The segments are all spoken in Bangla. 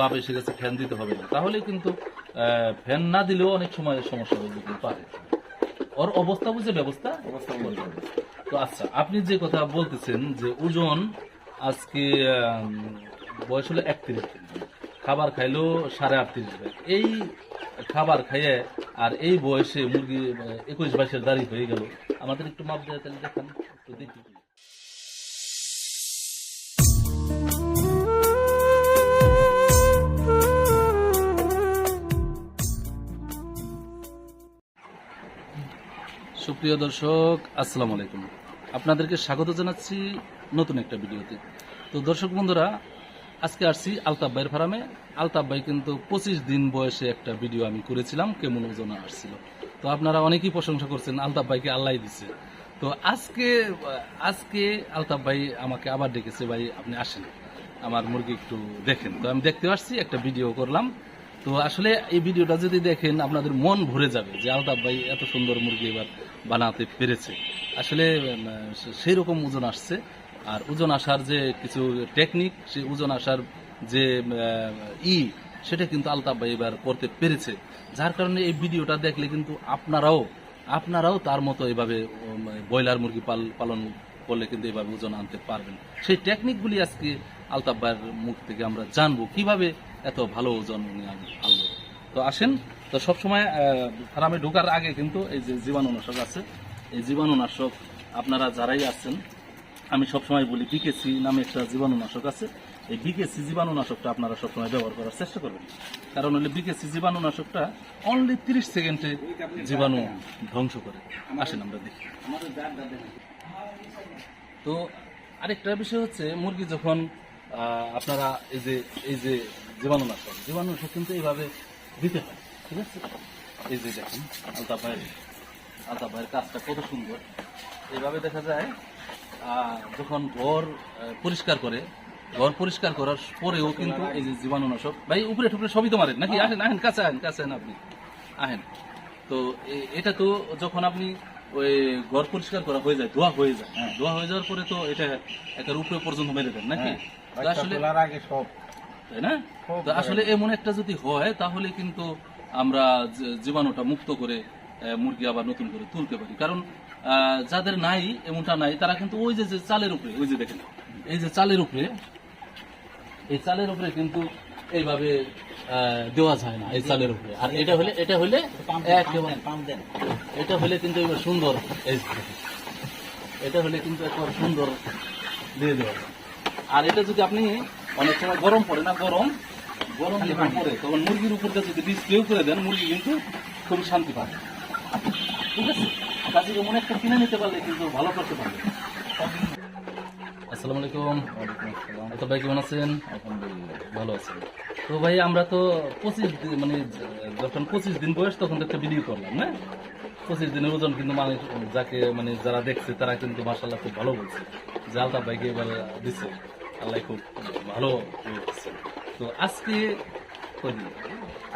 ভাব এসে গেছে ফ্যান দিতে হবে না। তাহলে কিন্তু ফ্যান না দিলেও অনেক সময় সমস্যা হয়ে যেতে পারে। ওর অবস্থা বুঝে ব্যবস্থা। তো আচ্ছা আপনি যে কথা বলতেছেন যে ওজন আজকে বয়স হলো একত্রিশ খাবার খাইলেও সাড়ে আটত্রিশ এই খাবার খাইয়ে আর এই বয়সে মুরগি একুশ বাইশের দাঁড়ি হয়ে গেল। আমাদের একটু মাপ দেয় তাহলে দেখান একটু দেখি। সুপ্রিয় দর্শক, আসসালামু আলাইকুম। আপনাদেরকে স্বাগত জানাচ্ছি নতুন একটা ভিডিওতে। তো দর্শক বন্ধুরা, আজকে আসছি আলতাফ ফার্মে। আলতাফ ভাই কিন্তু পঁচিশ দিন বয়সে একটা ভিডিও আমি করেছিলাম, কেমন ওজনে আসছিল। তো আপনারা অনেকেই প্রশংসা করছেন, আলতাফ আল্লাহ দিচ্ছে তো আজকে আজকে আলতাফ ভাই আমাকে আবার ডেকেছে, ভাই আপনি আসেন। আমার মুরগি একটু দেখেন। তো আমি দেখতে আসছি, একটা ভিডিও করলাম। তো আসলে এই ভিডিওটা যদি দেখেন, আপনাদের মন ভরে যাবে যে, আলতাফ ভাই এত সুন্দর মুরগি এবার বানাতে পেরেছে। আসলে সেই রকম ওজন আসছে। আর ওজন আসার যে কিছু টেকনিক সেই ওজন আসার যে ই, সেটা কিন্তু আলতাফ ভাই এবার করতে পেরেছে। যার কারণে এই ভিডিওটা দেখলে কিন্তু আপনারাও আপনারাও তার মতো এভাবে ব্রয়লার মুরগি পাল- পালন করলে কিন্তু এভাবে ওজন আনতে পারবেন। সেই টেকনিকগুলি আজকে আলতাফ ভাইয়ের মুখ থেকে আমরা জানব। কীভাবে এত ভালো ওজন আনলো তো আসেন, তো সবসময় ফার্মে ঢোকার আগে কিন্তু এই যে জীবাণুনাশক আছে, এই জীবাণুনাশক আপনারা যারাই আছেন, আমি সবসময় বলি বিকেসি নামে একটা জীবাণুনাশক আছে। এই বিকেসি জীবাণুনাশকটা আপনারা সবসময় ব্যবহার করার চেষ্টা করবেন। কারণ হলে বিকেসি জীবাণুনাশকটা অনলি তিরিশ সেকেন্ডে জীবাণু ধ্বংস করে। আসেন আমরা দেখি। তো আরেকটা বিষয় হচ্ছে, মুরগি যখন আপনারা এই যে এই যে জীবাণুনাশক জীবাণুনাশক কিন্তু এইভাবে দিতে হয় ঠিক আছে? এই যে দেখেন আলতা ভাইয়ের আলতা ভাইয়ের কাজটা কত সুন্দর। এইভাবে দেখা যায় যখন ঘর পরিষ্কার করে ঘর পরিষ্কার করার পরেও কিন্তু এই যে জীবাণুনাশক ভাই উপরে টুকরে সবই তো মারেন নাকি? আসেন আহেন কাছে আহেন কাছে আহেন আপনি আহেন তো এটা তো যখন আপনি ওই ঘর পরিষ্কার করা হয়ে যায় ধোয়া হয়ে যায় হ্যাঁ। ধোয়া হয়ে যাওয়ার পরে তো এটা একটা উপরে পর্যন্ত মেরে দেন নাকি? হ্যাঁ, আসলে আগে সব তাই না? তো আসলে এমন একটা যদি হয় তাহলে কিন্তু আমরা জীবাণুটা মুক্ত করে মুরগি আবার নতুন করে তুলতে পারি। কারণ যাদের নাই এমনটা নাই তারা কিন্তু ওই যে চালের উপরে ওই যে দেখেন এই যে চালের উপরে এই চালের উপরে কিন্তু এইভাবে আহ, দেওয়া যায় না এই চালের উপরে। আর এটা হলে এটা হলে এটা হলে কিন্তু এবার সুন্দর। এটা হলে কিন্তু একবার সুন্দর দিয়ে দেওয়া আর এটা যদি আপনি অনেক সময় গরম পড়ে না গরম। গরম যখন পড়ে তখন মুরগির উপর যদি ডিসপ্লেও করে দেন মুরগি কিন্তু খুব শান্তি পাবে। ঠিক আছে? কাজে এমন একটা কিনে নিতে পারলে কিন্তু ভালো করতে পারবে। আসসালামু আলাইকুম। তো ভাই কেমন আছেন? ভালো আছেন তো ভাই আমরা তো পঁচিশ দিন মানে যখন পঁচিশ দিন বয়স তখন তো একটা ভিডিও করলাম না? পঁচিশ দিনের ওজন কিন্তু মানুষ যাকে মানে যারা দেখছে তারা কিন্তু মাসাল্লাহ খুব ভালো বলছে। যে আলতাফ ভাইকে এবার দিচ্ছে আল্লাহ খুব ভালো। তো আজকে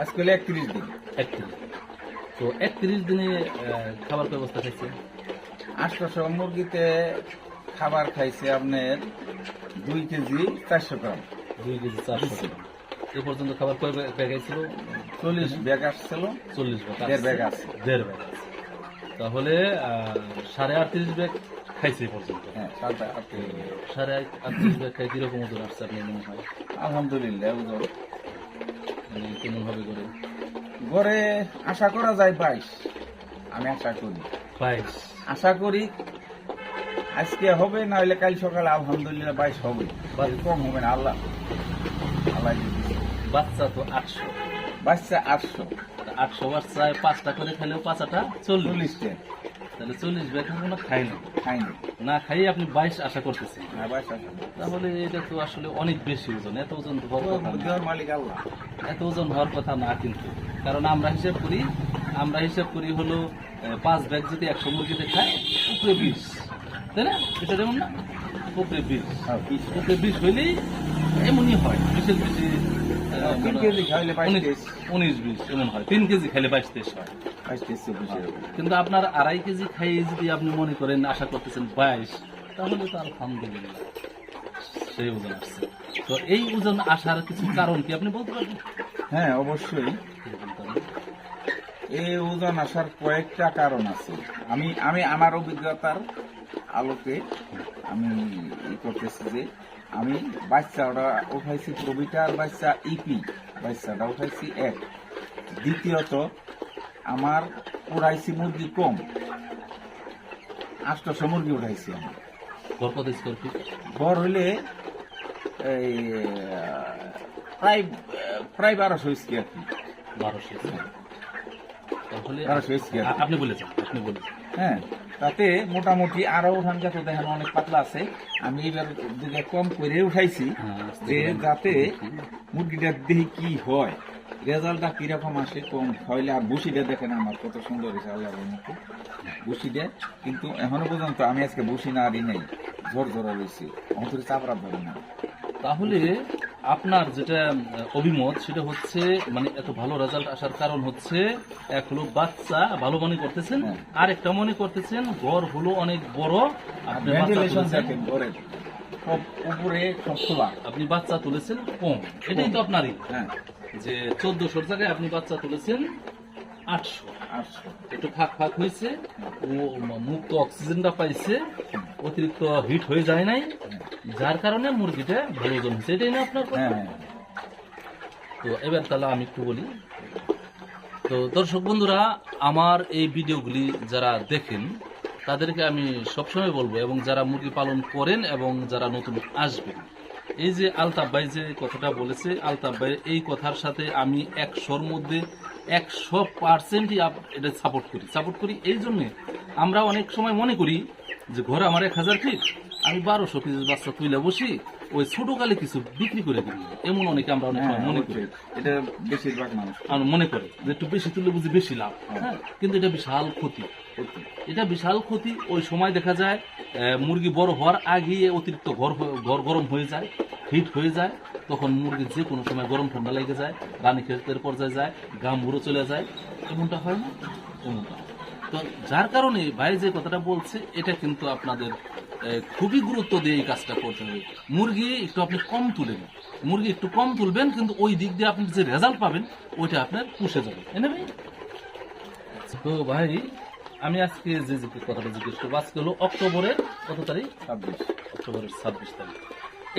আজকে হলো একত্রিশ দিন। একত্রিশ। তো একত্রিশ দিনে খাবার ব্যবস্থা খাইছে আটশোশো মুরগিতে খাবার খাইছে আপনার দুই কেজি চারশো গ্রাম। দুই কেজি চারশো গ্রাম। এ পর্যন্ত খাবার কয় ব্যাগ খাইছিল চল্লিশ ব্যাগ আসছিল। চল্লিশ ব্যাগ দেড় ব্যাগ আছে। দেড় ব্যাগ আছে। তাহলে সাড়ে আটত্রিশ ব্যাগ খাইছে হ্যাঁ সাড়ে খাই করে আশা করা যায় বাইশ। আমি আশা করি বাইশ আশা করি আজকে হবে না, হলে কাল সকালে আলহামদুলিল্লাহ বাইশ হবে। কম হবে না, আল্লাহ। আল্লাহ বাচ্চা তো আটশো। বাচ্চা আটশো। আটশো বাচ্চায় পাঁচটা করে খেলেও পাঁচাটা চল্লিশ চল্লিশটা তাহলে চল্লিশ ব্যাগ কোনো খাই না। খাইনি না। খাই আপনি বাইশ আশা করতেছেন। না তাহলে এটা তো আসলে অনেক বেশি ওজন এত ওজন হওয়ার না। মালিক আল্লাহ। এত ওজন হওয়ার কথা না কিন্তু। কারণ আমরা হিসাব করি আমরা হিসাব করি হলো পাঁচ ব্যাগ যদি একশো মুরগিতে খাই উপরে বিষ তাই না? এটা যেমন না উপরে বিশ। হ্যাঁ। উপরে বিশ হইলেই এমনই হয় বিশেষ বেশি উনিশ- বিশ এমন হয়। তিন কেজি খাইলে বাইশ তেইশ হয়। কিন্তু আপনার আড়াই কেজি খাইয়ে যদি আপনি মনে করেন আশা করতেছেন বাইশ তাহলে তো আলহামদুলিল্লাহ সেই ওজন আসছে। তো এই ওজন আসার কিছু কারণ কি আপনি বলতে পারবেন? হ্যাঁ অবশ্যই। এই ওজন আসার কয়েকটা কারণ আছে। আমি আমি আমার অভিজ্ঞতার আলোকে আমি ই করতেছি যে আমি বাচ্চা ওটা উঠাইছি প্রবিটার বাচ্চা ইপি বাচ্চাটা উঠাইছি এক। দ্বিতীয়ত আমার উড়াইছি মুরগি কম। আটশো মুরগি উঠাইছি আমি। ঘর কত স্কোয়ার ফিট ঘর হইলে এই প্রায় প্রায় বারোশো স্কোয়ার ফিট বারোশো তাহলে বারোশো স্কোয়ার আপনি বলেছেন আপনি বলেছেন হ্যাঁ তাতে মোটামুটি আরও উঠান যাতে দেখেন অনেক পাতলা আছে। আমি এবার দিকে কম করে উঠাইছি হ্যাঁ, যে যাতে মুরগিটার দেখি কি হয়। রেজাল্টটা কীরকম আসে কম হইলে আর বুসিটা দেখেন আমার কত সুন্দর হয়েছে আল্লাহর মতো বুসিটা কিন্তু এখনও পর্যন্ত আমি আজকে বুসি না আরি নেই ঝোর ঝোরা রয়েছে অন্তরে চাপড়া ধরে না। তাহলে আপনার যেটা অভিমত সেটা হচ্ছে মানে এত ভালো রেজাল্ট আসার কারণ হচ্ছে এক হলো বাচ্চা ভালো মনে করতেছেন হ্যাঁ। আর একটা মনে করতেছেন ঘর হলো অনেক বড় উপরে আপনি বাচ্চা তুলেছেন কম এটাই তো আপনারই। হ্যাঁ। যে চোদ্দশোর জায়গায় আপনি বাচ্চা তুলেছেন আটশো। একটু ফাঁক ফাঁক হয়েছে ও মুক্ত অক্সিজেনটা পাইছে অতিরিক্ত হিট হয়ে যায় নাই যার কারণে মুরগিটা ভালো ওজন হয়েছে। এটাই না আপনার? হ্যাঁ হ্যাঁ। তো এবার তাহলে আমি একটু বলি। তো দর্শক বন্ধুরা আমার এই ভিডিওগুলি যারা দেখেন তাদেরকে আমি সবসময় বলব এবং যারা মুরগি পালন করেন এবং যারা নতুন আসবেন এই যে আলতাফ ভাই যে কথাটা বলেছে, আলতাফ ভাই, এই কথার সাথে আমি একশোর মধ্যে একশো পার্সেন্টই এটা সাপোর্ট করি। সাপোর্ট করি এই জন্যে আমরা অনেক সময় মনে করি যে ঘর আমার এক হাজার ফিট আমি বারোশো পিস বাচ্চা তুলে বসি ওই ছোট কালে কিছু বিক্রি করে দিই এমন অনেকে আমরা অনেক হ্যাঁ সময় মনে করি। এটা বেশিরভাগ মানুষ আর মনে করে যে একটু বেশি তুললে বুঝি বেশি লাভ। হ্যাঁ। কিন্তু এটা বিশাল ক্ষতি। এটা বিশাল ক্ষতি। ওই সময় দেখা যায় মুরগি বড় হওয়ার আগেই অতিরিক্ত ঘর ঘর গরম হয়ে যায় হিট হয়ে যায়। তখন মুরগি যে কোনো সময় গরম ঠান্ডা লেগে যায় রানী ক্ষেতের পর্যায়ে যায় গাম বুড়ো চলে যায়। এমনটা হয় না? এমনটা তো যার কারণে ভাই যে কথাটা বলছে এটা কিন্তু আপনাদের খুবই গুরুত্ব দিয়ে এই কাজটা করতে হবে। মুরগি একটু আপনি কম তুলেন মুরগি একটু কম তুলবেন কিন্তু ওই দিক দিয়ে আপনি যে রেজাল্ট পাবেন ওইটা আপনার পুষে যাবে। এনে ভাই তো ভাই আমি আজকে যে যে কথাটা জিজ্ঞেস করব আজকে হলো অক্টোবরের কত তারিখ? ছাব্বিশ। অক্টোবরের ছাব্বিশ তারিখ।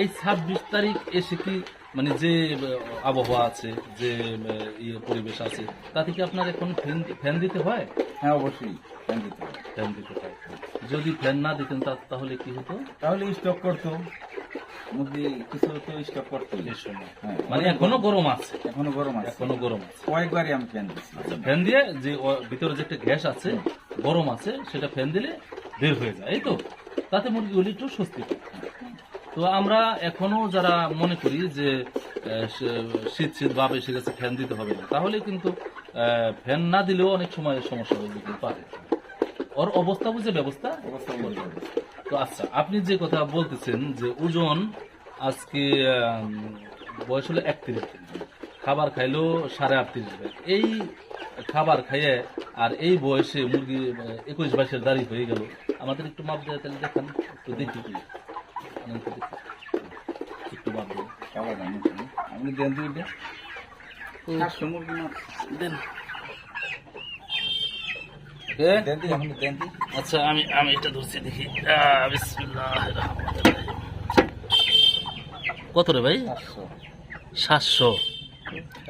এই ছাব্বিশ তারিখ এসে কি মানে যে আবহাওয়া আছে যে ইয়ে পরিবেশ আছে তাতে কি আপনার এখন ফ্যান ফ্যান দিতে হয়? হ্যাঁ অবশ্যই ফ্যান দিতে হবে। ফ্যান দিতে হয়। যদি ফ্যান না দিতেন তাহলে কি হতো? তাহলে স্টক করতো। মুরগি কিছু তো স্টক করতো। হ্যাঁ মানে এখনও গরম। আছে। এখনও গরম আছে। এখনও গরম আছে। কয়েকবারই আমি ফ্যান দিচ্ছি ফ্যান দিয়ে যে ভিতরে যে একটা গ্যাস আছে গরম আছে সেটা ফ্যান দিলে বের হয়ে যায়। এই তো। তাতে মুরগিগুলি একটু স্বস্তি তো আমরা এখনও যারা মনে করি যে শীত শীত ভাব এসে গেছে ফ্যান দিতে হবে না তাহলে কিন্তু আহ, ফ্যান না দিলেও অনেক সময় সমস্যা হয়ে যেতে পারে। ওর অবস্থা বুঝে ব্যবস্থা? তো আচ্ছা আপনি যে কথা বলতেছেন যে ওজন আজকে বয়স হলো একত্রিশ খাবার খাইলো সাড়ে আটত্রিশ দিন এই খাবার খাইয়ে আর এই বয়সে মুরগি একুশ বাইশের দাড়ি হয়ে গেল। আমাদের একটু মাপ দেয় তাহলে দেখান। একটু দেখি। আমি একটু মাপ দেন দেন দুইটা সাতশো মুরগি মাছ। দেন দেন দি, আপনি দেন দি। আচ্ছা আমি আমি এটা ধরছি দেখি। কত রে ভাই? সাতশো। সাতশো।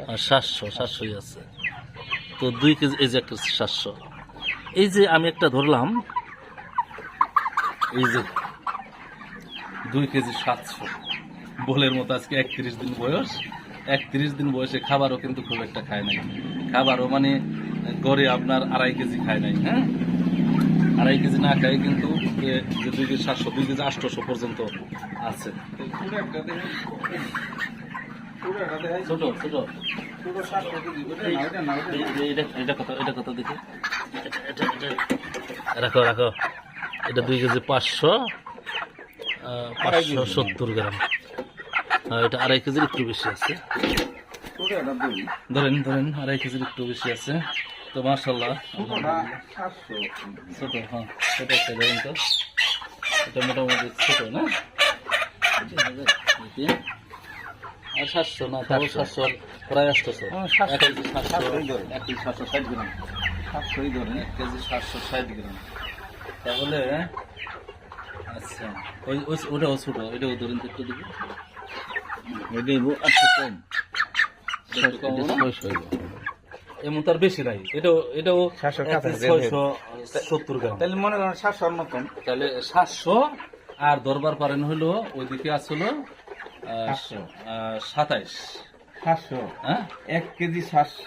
আর সাতশো সাতশোই আছে। তো দুই কেজি এই যে একটা সাতশো। এই যে আমি একটা ধরলাম এই যে দুই কেজি সাতশো। বলের মতো আজকে একত্রিশ দিন বয়স। একত্রিশ দিন বয়সে খাবারও কিন্তু খুব একটা খায় নাই। খাবারও মানে গড়ে আপনার আড়াই কেজি খায় নাই হ্যাঁ? আড়াই কেজি না খায় কিন্তু যে দুই কেজি সাতশো দুই কেজি আটশোশো পর্যন্ত আছে। ছোট এটা এটা কত এটা কত দেখি? রাখো রাখো। এটা দুই কেজি পাঁচশো পাঁচশো সত্তর গ্রাম। এটা আড়াই কেজির একটু বেশি আছে। ধরেন ধরেন আড়াই কেজির একটু বেশি আছে। তো মার্শাল্লাহ পুরোটা ছোট হ্যাঁ ছোট একটা ধরেন তো। এটা মোটামুটি ছোট না। আর সাতশো না তাও সাতশো। প্রায় আটশোশো সাতশো। এক কেজি সাতশো। এক কেজি সাতশো ষাট গ্রাম। সাতশোই ধরে এক কেজি সাতশো ষাট গ্রাম। তাহলে আচ্ছা ওই ওই ওটাও ছোটো ধরুন একটু দিবি কম? এমন তার বেশি নাই। এটাও এটাও ছয়শো সত্তর গ্রাম। তাহলে মনে করেন সাতশোর মতন তাহলে সাতশো আর দরবার পারেন হলো ওইদিকে আসলো। সাতাইশ। সাতশো। হ্যাঁ? এক কেজি সাতশো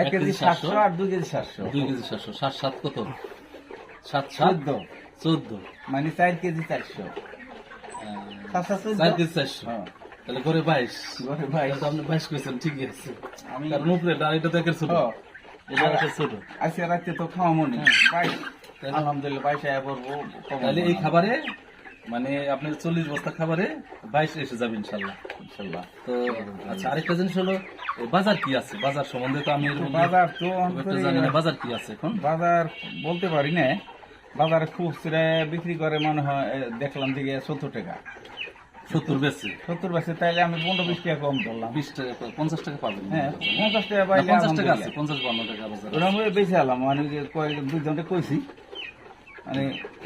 এক কেজি সাতশো। আর দুই কেজি সাতশো। দুই কেজি সাতশো। সাত সাত কত? সাত সাত? চোদ্দ। চোদ্দ। মানে চার কেজি চারশো। চার কেজি চারশো। হ্যাঁ। তাহলে করে বাইশ। ঘরে ভাই আপনি বাইশ করেছেন ঠিকই আছে। আমি উপরে দেখেন ছোট। এটা একটা ছোট। আজকে রাতে তো খাওয়া মনে। হ্যাঁ। বাইশ। আলহামদুলিল্লাহ বাইশ আয়া পড়ব তাহলে এই খাবারে মানে আপনার চল্লিশ বস্তা খাবারে বাইশ এসে যাবে ইনশাল্লাহ। ইনশাল্লাহ। তো আচ্ছা আরেকটা জিনিস হলো বাজার কি আছে? বাজার সম্বন্ধে তো আমি বাজার তো খুব জানি না বাজার কি আছে এখন? বাজার বলতে পারি না। বাজারে খুচরা বিক্রি করে মনে হয় দেখলাম দিকে সত্তর টাকা। সত্তর বেশি সত্তর বেশি তাইলে আমি পনেরো বিশ টাকা কম ধরলাম বিশ টাকা পঞ্চাশ টাকা পাবেন হ্যাঁ পঞ্চাশ টাকা পাইলে পঞ্চাশ টাকা আছে পঞ্চাশ বান্ন টাকা বাজার ওরকম বেশি আলাম মানে কইছি মানে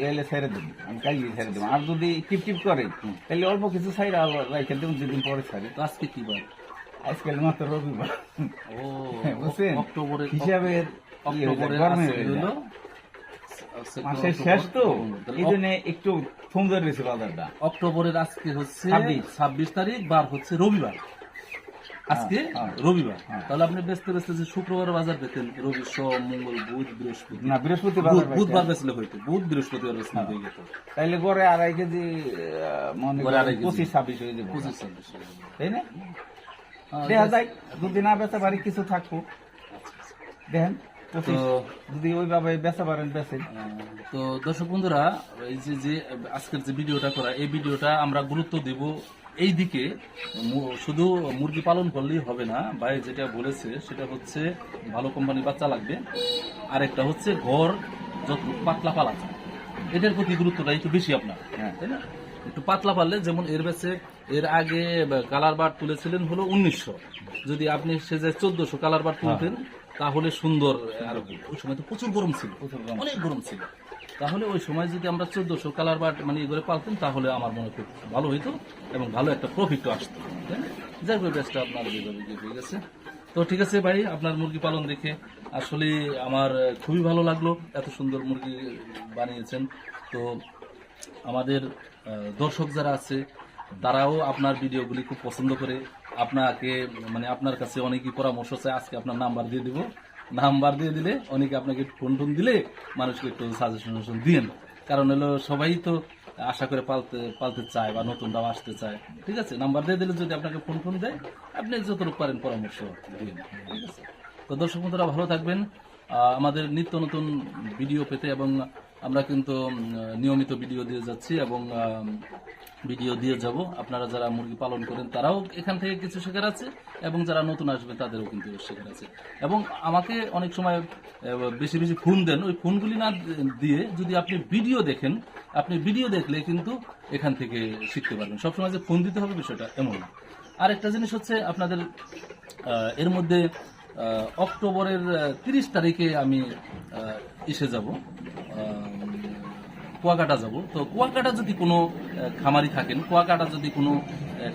এলে ছেড়ে দিবি আমি কাইলে ছেড়ে দেবো। আর যদি টিপ টিপ করে তাহলে অল্প কিছু সাইড রাখে দেবো দুদিন পরে ছাড়ি তো আজকে কি বার? আজকাল মাত্র রবিবার। ও বুঝছেন? অক্টোবরের হিসাবের অক্টোবরের গরমে হলো যায়। সেপ্টেম্বর, মাসের শেষ তো? এই জন্য একটু সুন্দর রয়েছে বাজারটা। অক্টোবরের আজকে হচ্ছে ছাব্বিশ। তারিখ বার হচ্ছে রবিবার। আজকে হ্যাঁ, রবিবার। হ্যাঁ। তাহলে আপনি ব্যস্ত ব্যস্ত যে শুক্রবার বাজার পেতেন রবি সোম মঙ্গল বুধ বৃহস্পতি। না বৃহস্পতিবার বুধ- বুধবার বেচলে হইতো। বুধ বৃহস্পতিবার বেচলে হয়ে। যেত তাইলে গড়ে আড়াই কেজি মনে গড়ে আড়াই পঁচিশ ছাব্বিশ হয়ে যাবে। পঁচিশ ছাব্বিশ হয়ে যাবে। তাই না? হ্যাঁ, দেখা যায় যদি না বেচা পারি কিছু থাকব। দেখেন তো যদি ওইভাবে বেচা পারেন বেচেন। তো দর্শক বন্ধুরা এই যে যে আজকের যে ভিডিওটা করা এই ভিডিওটা আমরা গুরুত্ব দেব এই দিকে শুধু মুরগি পালন করলেই হবে না ভাই যেটা বলেছে সেটা হচ্ছে ভালো কোম্পানির বাচ্চা লাগবে। আর একটা হচ্ছে ঘর যত পাতলা পালা। এটার প্রতি গুরুত্বটা একটু বেশি আপনার। হ্যাঁ। তাই না? একটু পাতলা পারলে যেমন এর বেছে এর আগে কালার বার তুলেছিলেন হলো উনিশশো। যদি আপনি সে যে চোদ্দশো কালার বার তুলতেন তাহলে সুন্দর আর ওই সময় তো প্রচুর গরম ছিল। অনেক গরম ছিল। তাহলে ওই সময় যদি আমরা চোদ্দশো কালার বার মানে করে পালতেন তাহলে আমার মনে খুব ভালো হইতো এবং ভালো একটা প্রফিটও আসতো। না? যাই হোক বেস্টটা আপনার হয়ে গেছে। তো ঠিক আছে ভাই আপনার মুরগি পালন দেখে আসলে আমার খুবই ভালো লাগল এত সুন্দর মুরগি বানিয়েছেন। তো আমাদের দর্শক যারা আছে তারাও আপনার ভিডিওগুলি খুব পছন্দ করে আপনাকে মানে আপনার কাছে অনেকই পরামর্শ চায় আজকে আপনার নাম্বার দিয়ে দিব। নাম্বার দিয়ে দিলে অনেকে আপনাকে ফোন টোন দিলে মানুষকে একটু সাজেশন দিয়েন। কারণ হলো সবাই তো আশা করে পালতে পালতে চায় বা নতুনরাও আসতে চায়। ঠিক আছে? নাম্বার দিয়ে দিলে যদি আপনাকে ফোন ফোন দেয়, আপনি যতটুকু পারেন পরামর্শ দিন ঠিক আছে? তো দর্শক বন্ধুরা, ভালো থাকবেন। আমাদের নিত্য নতুন ভিডিও পেতে এবং আমরা কিন্তু নিয়মিত ভিডিও দিয়ে যাচ্ছি এবং ভিডিও দিয়ে যাব। আপনারা যারা মুরগি পালন করেন তারাও এখান থেকে কিছু শেখার আছে এবং যারা নতুন আসবে তাদেরও কিন্তু শেখার আছে। এবং আমাকে অনেক সময় বেশি বেশি ফোন দেন। ওই ফোনগুলি না দিয়ে যদি আপনি ভিডিও দেখেন, আপনি ভিডিও দেখলে কিন্তু এখান থেকে শিখতে পারবেন। সবসময় যে ফোন দিতে হবে বিষয়টা এমন না। আর একটা জিনিস হচ্ছে আপনাদের এর মধ্যে অক্টোবরের তিরিশ তারিখে আমি এসে যাব। কুয়াকাটা যাব। তো কুয়াকাটা যদি কোনো খামারি থাকেন, কুয়াকাটা যদি কোনো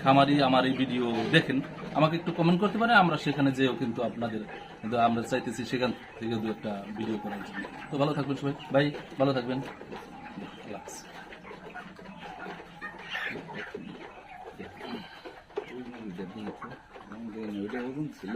খামারি আমার এই ভিডিও দেখেন, আমাকে একটু কমেন্ট করতে পারে, আমরা সেখানে যেও কিন্তু আপনাদের কিন্তু আমরা চাইতেছি সেখান থেকে দু একটা ভিডিও করার জন্য। তো ভালো থাকবেন সবাই। ভাই, ভালো থাকবেন। ছিল